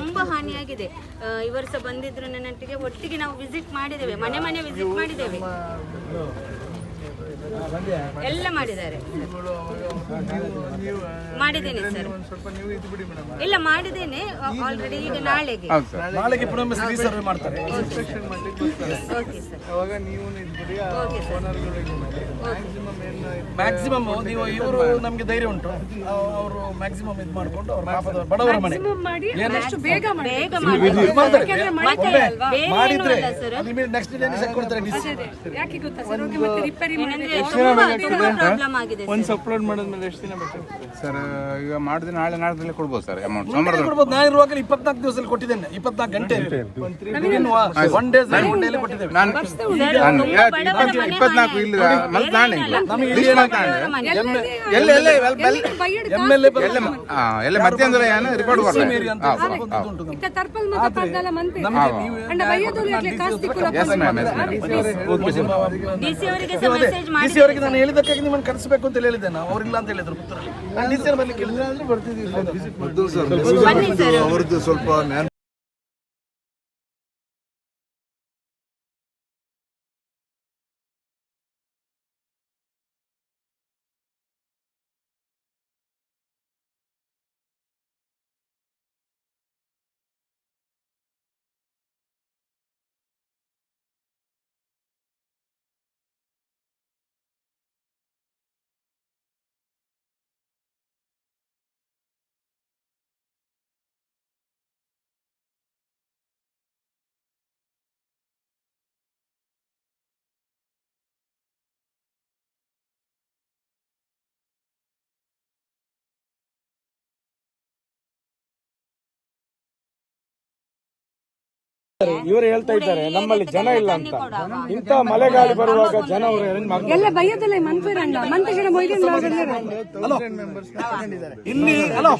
ತುಂಬಾ ಹಾನಿಯಾಗಿದೆ. ಈ ವರ್ಷ ಬಂದಿದ್ರು ನನ್ನೊಟ್ಟಿಗೆ ಒಟ್ಟಿಗೆ ನಾವು ವಿಸಿಟ್ ಮಾಡಿದ್ದೇವೆ. ಮನೆ ಮನೆ ವಿಸಿಟ್ ಮಾಡಿದ್ದೇವೆ. ಎಲ್ಲ ಮಾಡಿದ್ದಾರೆ. ಮಾಡಿದ್ದೇನೆ ಸರ್. ಇಲ್ಲ ಮಾಡಿದ್ದೇನೆ ಆಲ್ರೆಡಿ ಈಗ ನಾಳೆಗೆ. ನಾಳೆಗೆ ಪುನಃ ಸರ್ವೆ ಮಾಡ್ತಾರೆ. ಓಕೆ ಸರ್ ಅವಾಗ ನೀವು ಮ್ಯಾಕ್ಸಿಮಮ್ ನೀವು ಇವರು ನಮಗೆ ಧೈರ್ಯ ಉಂಟು. ಅವರು ಮ್ಯಾಕ್ಸಿಮಮ್ ಇದು ಮಾಡ್ಕೊಂಡು ಅವ್ರ ಪಾಪದ ಬಡವರ ಮನೆ. ಬೇಗ ಮಾಡಿದ್ರೆ ನೆಕ್ಸ್ಟ್ ಡೇ ಕೊಡ್ತಾರೆ ಯಾಕೆ ಗೊತ್ತಾ ಸರ್ ಓಕೆ ಮತ್ತೆ ರಿಪೇರಿ. ಒನ್ಸ್ ಅಪ್ಲೋಡ್ ಮಾಡಿದ್ಮೇಲೆ ಎಷ್ಟು ದಿನ ಬೇಕಾಗ್ತದೆ ಸರ್ ಈಗ ಮಾಡಿದ್ರೆ ನಾಳೆ ನಾಡ್ದಲ್ಲೇ ಕೊಡ್ಬೋದು ಸರ್ ಅಮೌಂಟ್ ಸೋಮವಾರ ಕೊಡ್ಬೋದು. ನಾನು ಇರುವಾಗ ಇಪ್ಪತ್ನಾಲ್ಕು ದಿವಸದಲ್ಲಿ ಕೊಟ್ಟಿದ್ದೇನೆ. ಇಪ್ಪತ್ನಾಲ್ಕು ಗಂಟೆ. ಒನ್ ಡೇಸ್ ಒನ್ ಡೇಲಿ ಕೊಟ್ಟಿದ್ದೇವೆ. ನಾನು ಇಪ್ಪತ್ನಾಲ್ಕು ಇಲ್ಲ ಮತ್ತೆ ನಾಳೆ. ಎಲ್ಲ ಮಧ್ಯಾಹ್ನದ ಏನು ರಿಪೋರ್ಟ್ ಕೊಡ್ತಾರೆ ನಾನು ಹೇಳಿದಕ್ಕಾಗಿ ನಿಮ್ಮನ್ನು ಕರೆಸಬೇಕು ಅಂತ ಹೇಳಿದೆ ನಾವು. ಅವ್ರಿಲ್ಲ ಅಂತ ಹೇಳಿದ್ರು ಪುತ್ತೂರಲ್ಲಿ ನಾನು ಬರ್ಲಿಕ್ಕೆ ಹೇಳಿದ್ರೆ ಬರ್ತಿದ್ದೀವಿ ಸ್ವಲ್ಪ ಇವರು ಹೇಳ್ತಾ ಇದ್ದಾರೆ ನಮ್ಮಲ್ಲಿ ಜನ ಇಲ್ಲ ಅಂತ. ಇಂತ ಮಳೆಗಾಳಿ ಬರುವಾಗ ಜನ ಅವರು ಎಲ್ಲ ಇಲ್ಲಿ ಹಲೋ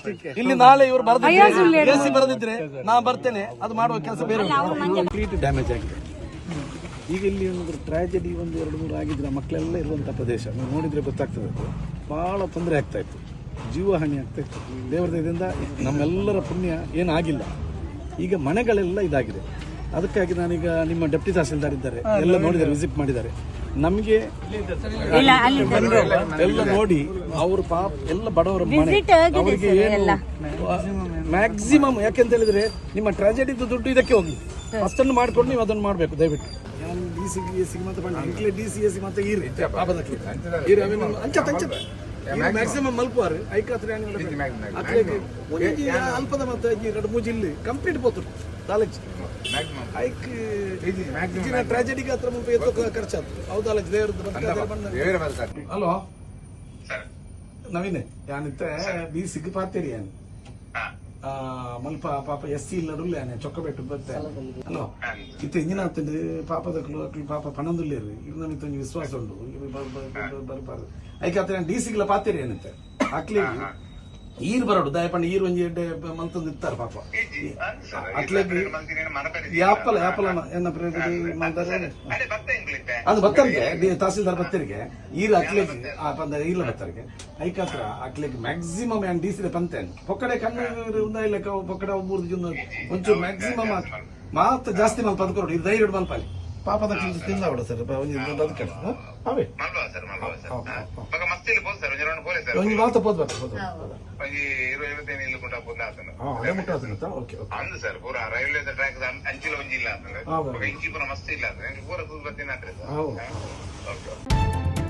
ಇಲ್ಲಿ ನಾಳೆ ಇವರು ಬರೆದಿದ್ರೆ ಬರೆದಿದ್ರೆ ನಾ ಬರ್ತೇನೆ ಅದು ಮಾಡುವ ಕೆಲಸ ಬೇರೆ ಕಂಪ್ಲೀಟ್ ಡ್ಯಾಮೇಜ್ ಆಗಿದೆ. ಈಗ ಇಲ್ಲಿ ಒಂದು ಟ್ರಾಜೆಡಿ ಒಂದು ಎರಡು ಮೂರು ಆಗಿದ್ರೆ ಮಕ್ಕಳೆಲ್ಲ ಇರುವಂಥ ಪ್ರದೇಶ. ನೀವು ನೋಡಿದ್ರೆ ಗೊತ್ತಾಗ್ತದೆ ಬಹಳ ಭಾಳ ತೊಂದರೆ ಆಗ್ತಾ ಇತ್ತು. ಜೀವ ಹಾನಿ ಆಗ್ತಾ ಇತ್ತು. ದೇವರ ದಯದಿಂದ ನಮ್ಮೆಲ್ಲರ ಪುಣ್ಯ ಏನಾಗಿಲ್ಲ. ಈಗ ಮನೆಗಳೆಲ್ಲ ಇದಾಗಿದೆ. ಅದಕ್ಕಾಗಿ ನಾನೀಗ ನಿಮ್ಮ ಡೆಪ್ಟಿ ತಹಸೀಲ್ದಾರ್ ಇದ್ದಾರೆ. ಎಲ್ಲ ನೋಡಿದ್ದಾರೆ ವಿಸಿಟ್ ಮಾಡಿದ್ದಾರೆ. ನಮಗೆ ಇಲ್ಲ ಅಲ್ಲಿ ಎಲ್ಲ ನೋಡಿ ಅವರು ಪಾಪ ಎಲ್ಲ ಬಡವರ ಮನೆ ಅವರಿಗೆ ಏನು ಎಲ್ಲ. ಮ್ಯಾಕ್ಸಿಮಮ್ ಯಾಕೆಂತ ಹೇಳಿದ್ರೆ ನಿಮ್ಮ ಟ್ರಾಜೆಡಿ ದುಡ್ಡು ಇದಕ್ಕೆ ಹೋಗಿ ಅಷ್ಟನ್ನು ಮಾಡ್ಕೊಂಡು ನೀವು ಅದನ್ನು ಮಾಡಬೇಕು ದಯವಿಟ್ಟು. ಡಿ ಸಿ ಎಸ್ ಸಿ ಮತ್ತೆ ಡಿ ಸಿ ಎಸ್ ಸಿ ಮತ್ತೆ ಈರಿ ಪಾಪದಕ್ಕೆ ಮ್ಯಾಕ್ಸಿಮಮ್ ಮಲ್ಪುವಾರು ಐಕಾತ್ರಿ ಅತ್ಲೆಗೆ ಒಂಜಿ ಅಲ್ಪದ ಮತ್ತೆ ಈ ಎರಡು ಮೂಜಿ ಇಲ್ಲಿ. ಕಂಪ್ಲೀಟ್ ಪೋತರು ತಾಲೂಕು ಐಕ್ ಇಜಿನ ಟ್ರಾಜಡಿಗೆ ಹತ್ರ ಮುಂಪೆ ಎತ್ತೋ ಖರ್ಚಾತು ಹೌದಲ್ಲ ದೇವ್ರದ್ದು ಹಲೋ? ನವೀನ್ ಯಾನಿತ್ತೆ? ಬಿ ಸಿಗ್ ಪಾತೇರಿ ಮಲ್ಪ ಪಾಪ ಎಸ್ ಸಿ ಇಲ್ಲಡುಲ್ಲ ಚೊಕ್ಕ ಬೆಟ್ಟು ಬತ್ತೆ ಹಲೋ ಇತ್ತೆ ಇಂಜಿನ ಆಗ್ತದೆ ಪಾಪದ ಪಾಪ ಪಣಂದುಲ್ಲೇರು ಇದು ನಮಗೆ ಒಂಜಿ ವಿಶ್ವಾಸ ಉಂಟು. ಇವ್ರು ಬರ್- ಬರ್- ಬರ್- ಬರ್ಬಾರ್ದು. ಏನಂತೆ? ಆತ ಈರ್ ಬರೋಡು ದಯಪಂಡ ಈರ್ ಒಂಜಿ ಎಡ್ಡೆ ಮಂತೊಂದು ಇರ್ತಾರೆ ಪಾಪ. ಅಟ್ಲೆ ಯಾಪಲ ಯಾಪಲ ಎನ್ನ ಪ್ರೇರಿತ ಮಾಡ್ತಾರೆ ಅದು ಬತ್ತರಿಗೆ ತಹಸೀಲ್ದಾರ್ ಬತ್ತರಿಗೆ ಈರು ಅಕ್ಲೆಗ್ ಆ ಪಂದ ಇಲ್ಲ ಬತ್ತರಿಗೆ ಐಕಾತ್ರ ಅಕ್ಲೆಗ್ ಮ್ಯಾಕ್ಸಿಮಮ್ ಆನ್ ಡಿಸಿದ ಪಂತೇನ್ ಪೊಕ್ಕಡೆ ಕಣ್ಣು ಉಂದ ಇಲ್ಲ ಪೊಕ್ಕಡೆ ಒಬ್ಬರು ಜುನ್ನ ಒಂಚೂರು ಮ್ಯಾಕ್ಸಿಮಮ್ ಮಾತ್ರ. ಜಾಸ್ತಿ ಮಲ್ಪ ಪದ್ಕೊಡು ಇದು ಧೈರ್ಯ ಮಲ್ಪಲ್ಲಿ. ಪಾಪದ ತಿಂದ ಬಿಡ ಸರ್. ಅದಕ್ಕೆ ಅವೇ ಮಲ್ವಾ ಸರ್ ಮಲ್ವಾ ಸರ್. ಮಗ ಮಸ್ತ್ ಇಲ್ಲಿ ಬೋದು ಸರ್ ಒಂಜಿ ರೌಂಡ್ ಪೋಲೆ ಸರ್. ಒಂಜಿ ಮಾತು ಪೋದ್ಬೇಕು ಒಂಜಿ ಇರುವ ಇಲ್ಲಿ ಕುಂಟ ಆತನ. ಅದೇ ಓಕೆ ಓಕೆ. ಅಂದ್ ಸರ್ ಪೂರ ರೈಲ್ವೆ ಟ್ರ್ಯಾಕ್ ಅಂಚಿಲ ಒಂಜಿ ಇಲ್ಲ ಹೌದು. ಇಂಚಿ ಪೂರ ಮಸ್ತ್ ಇಲ್ಲ ಅಂದ್ರೆ ಪೂರ ಕೂತ್ ಬರ್ತೀನಿ ಅಂದ್ರೆ ಸರ್ ಓಕೆ.